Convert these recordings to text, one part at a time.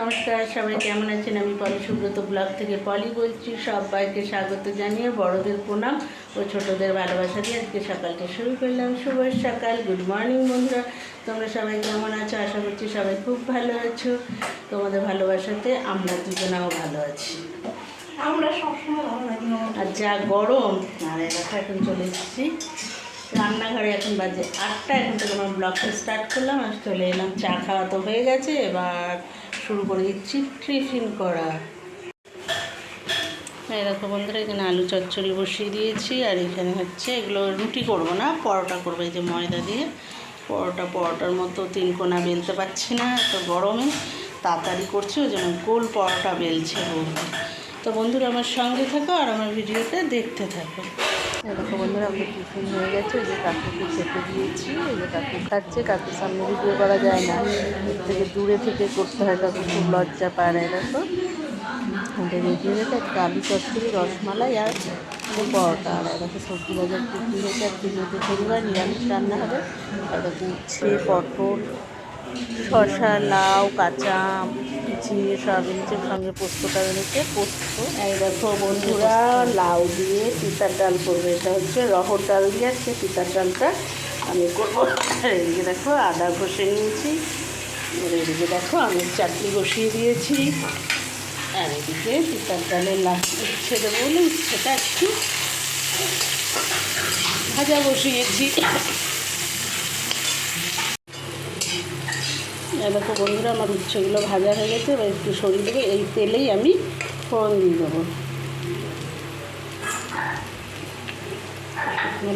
নমস্কার সবাই কেমন আছেন? আমি পলি সুব্রত ব্লগ থেকে পলি বলছি। সবাইকে স্বাগত জানিয়ে বড়দের প্রণাম ও ছোটদের ভালোবাসা দিয়ে আজকে সকালটা শুরু করলাম। শুভ সকাল গুড মর্নিং বন্ধুরা। তোমরা সবাই কেমন আছো? আশা করছি সবাই খুব ভালো আছো। তোমাদের ভালোবাসাতে আমরা দুজনাও ভালো আছি। আমরা সবসময় ভালো আর যা গরম আর এলাকা এখন চলে এসেছি। রান্নাঘরে এখন বাজে আটটা এখন থেকে আমার ব্লগটা স্টার্ট করলাম আর চলে এলাম। চা খাওয়া তো হয়ে গেছে এবার শুরু করে দিচ্ছি টিফিন করা। দেখো বন্ধুরা, এখানে আলু চচ্চড়ি বসিয়ে দিয়েছি, আর এখানে হচ্ছে এগুলো রুটি করব না, পরোটা করব, এই যে ময়দা দিয়ে। পরোটা, পরোটার মতো তিন কোনা বেলতে পারছি না তো গরমে তাড়াতাড়ি করছি, ওই জন্য গোল পরোটা বেলছে বৌদি তো বন্ধুরা, আমার সঙ্গে থাকো আর আমার ভিডিওটা দেখতে থাকো। দেখো বন্ধুরা আমাদের টিফিন হয়ে গেছে ওই যে কাকুকে খেতে দিয়েছি ওই যে কাকু খাচ্ছে, কাকুর সামনে ভিডিও করা যায় না। থেকে দূরে থেকে করতে হয় কাকু খুব লজ্জা পায় না দেখো আমাদের রেডি হয়ে গেছে, একটা আলু চচ্চড়ি, রসমালাই আর পরোটা। আর দেখো সবজি বাজার বিক্রি হয়েছে আর তিনটে শনিবার, নিরামিষ রান্না হবে। আর উচ্ছে পটল শসা, লাউ, কাঁচা ঝিঙে সয়াবিনের সঙ্গে পোস্তটা রয়েছে পোস্ত। এই দেখো বন্ধুরা, লাউ দিয়ে তিতার ডাল করব। এটা হচ্ছে রহর ডাল দিয়ে আজকে তিতার ডালটা আমি করব। এদিকে দেখো আদা ঘষে নিয়েছি। এদিকে দেখো আমি চাটনি বসিয়ে দিয়েছি। আর এদিকে তিতার ডালের লাস্ট উচ্ছে দেবো বলে উচ্ছেটা একটু ভাজা বসিয়েছি। দেখো বন্ধুরা আমার উচ্ছেগুলো ভাজা হয়ে গেছে, এবার একটু সরিয়ে দেবো। এই তেলেই আমি ফোড়ন দিয়ে দেবো।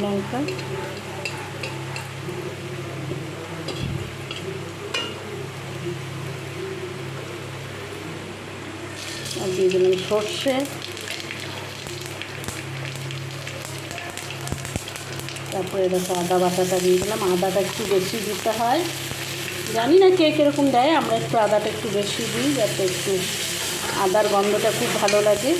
লঙ্কা। আর দিয়ে দিলাম সর্ষে। তারপরে দেখো আদা বাটাটা দিয়ে দিলাম। আদাটা একটু বেশি দিতে হয়। জানি না কে কীরকম দেয়, আমরা একটু আদাটা একটু বেশি দিই যাতে একটু আদার গন্ধটা খুব ভালো লাগে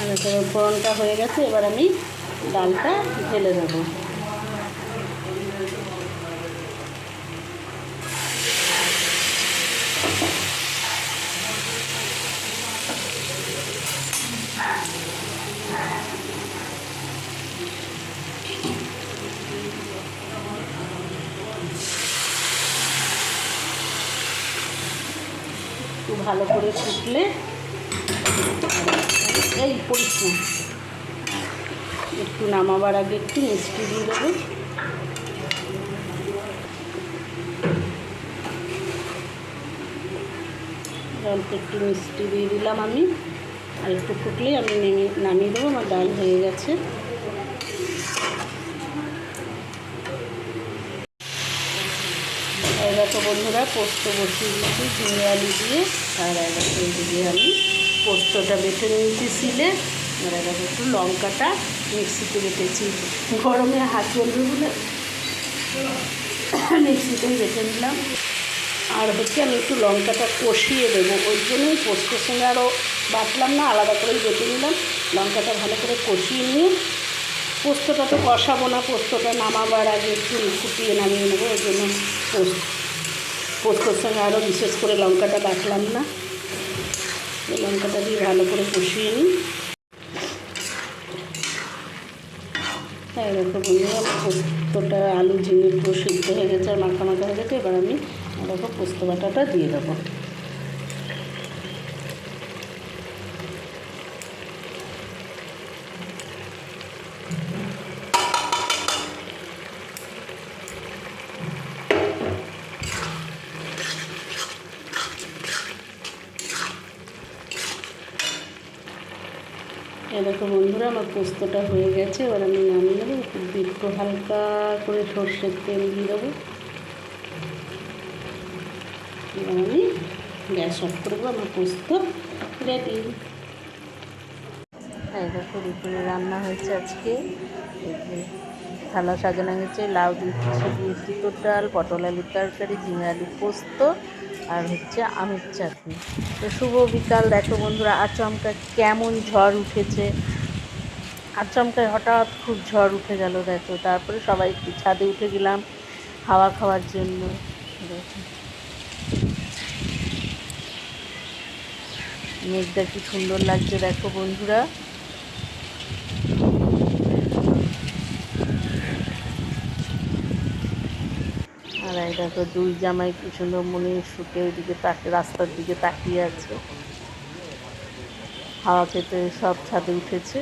আর এবার ফোড়নটা হয়ে গেছে এবার আমি ডালটা ঢেলে দেবো। ভালো করে ফুটলে এই পড়িস একটু নামাবার আগে একটু মিষ্টি দিয়ে দেবো। একটু মিষ্টি দিয়ে দিলাম আমি। আর একটু ফুটলেই আমি নেমে, নামিয়ে দেবো, আমার ডাল হয়ে গেছে। দেখো বন্ধুরা, পোস্ত বসিয়ে দিয়েছি ঝিঙে আলু দিয়ে, আর দেখো দিয়ে আমি পোস্তটা বেটে নিয়েছি সিলে দেখো একটু লঙ্কাটা মিক্সিতে বেটেছি। গরমে হাত চলবে বলে মিক্সিতেই বেটে নিলাম। আর হচ্ছে আমি একটু লঙ্কাটা কষিয়ে দেবো, ওই জন্যই পোস্তর সঙ্গে আরও বাটলাম না, আলাদা করেই বেটে নিলাম। লঙ্কাটা ভালো করে কষিয়ে নিয়ে পোস্তটা তো কষাবো না, পোস্তটা নামাবার আগে একটু ফুটিয়ে নামিয়ে নেব, ওই জন্য পোস্ত পোস্তর সঙ্গে আরও বিশেষ করে লঙ্কাটা বাটলাম না। লঙ্কাটা দিয়ে ভালো করে কষিয়ে নিই। হ্যাঁ দেখো বন্ধুরা পোস্তটা আলু ঝিঙে পুরো সিদ্ধ হয়ে গেছে, আর মাখা মাখা হয়ে গেছে, এবার আমি, দেখো পোস্ত বাটাটা দিয়ে দেবো। এই দেখো বন্ধুরা, আমার পোস্তটা হয়ে গেছে। এবার আমি নামিয়ে দেবো একটু হালকা করে সর্ষের তেল দিয়ে দেবো। এবার আমি গ্যাস অফ করব আমার পোস্ত রেডি এই দেখো, দুপুরে রান্না হয়েছে আজকে। থালা সাজানো হয়েছে, লাউ দিয়ে তিতর ডাল পটল আলুর তরকারি ঝিঙে আলু পোস্ত। আর হচ্ছে আমের চাটনি। তো শুভ বিকাল, দেখো বন্ধুরা, আচমকা কেমন ঝড় উঠেছে। আচমকায় হঠাৎ খুব ঝড় উঠে গেল, দেখো। তারপরে সবাই ছাদে উঠে গেলাম হাওয়া খাওয়ার জন্য। মেঘটা কি সুন্দর লাগছে, দেখো বন্ধুরা। আর দেখো দুই জামাই কি সুন্দর মনে শুকে ওইদিকে তাকে রাস্তার দিকে তাকিয়ে আছে। হাওয়া খেতে সব ছাদে উঠেছে।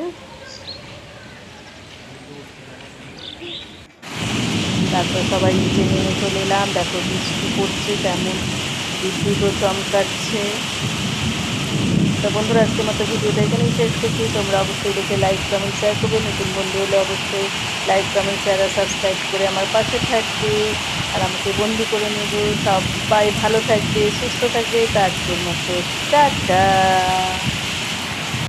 তারপর সবাই নিচে নেমে চলে এলাম। দেখো বৃষ্টি পড়ছে তেমন বিদ্যুৎও চমকাচ্ছে। তো বন্ধুরা আজকে মতো ভিডিওটা এখানেই শেষ করছি। তোমরা অবশ্যই দেখে লাইক কমেন্ট শেয়ার করবে। নতুন বন্ধু হলে অবশ্যই লাইক কমেন্ট শেয়ার আর সাবস্ক্রাইব করে আমার পাশে থাকবে। আর আমাকে বন্দি করে নেবে। সবাই ভালো থাকবে সুস্থ থাকবে। তার জন্য টাটা।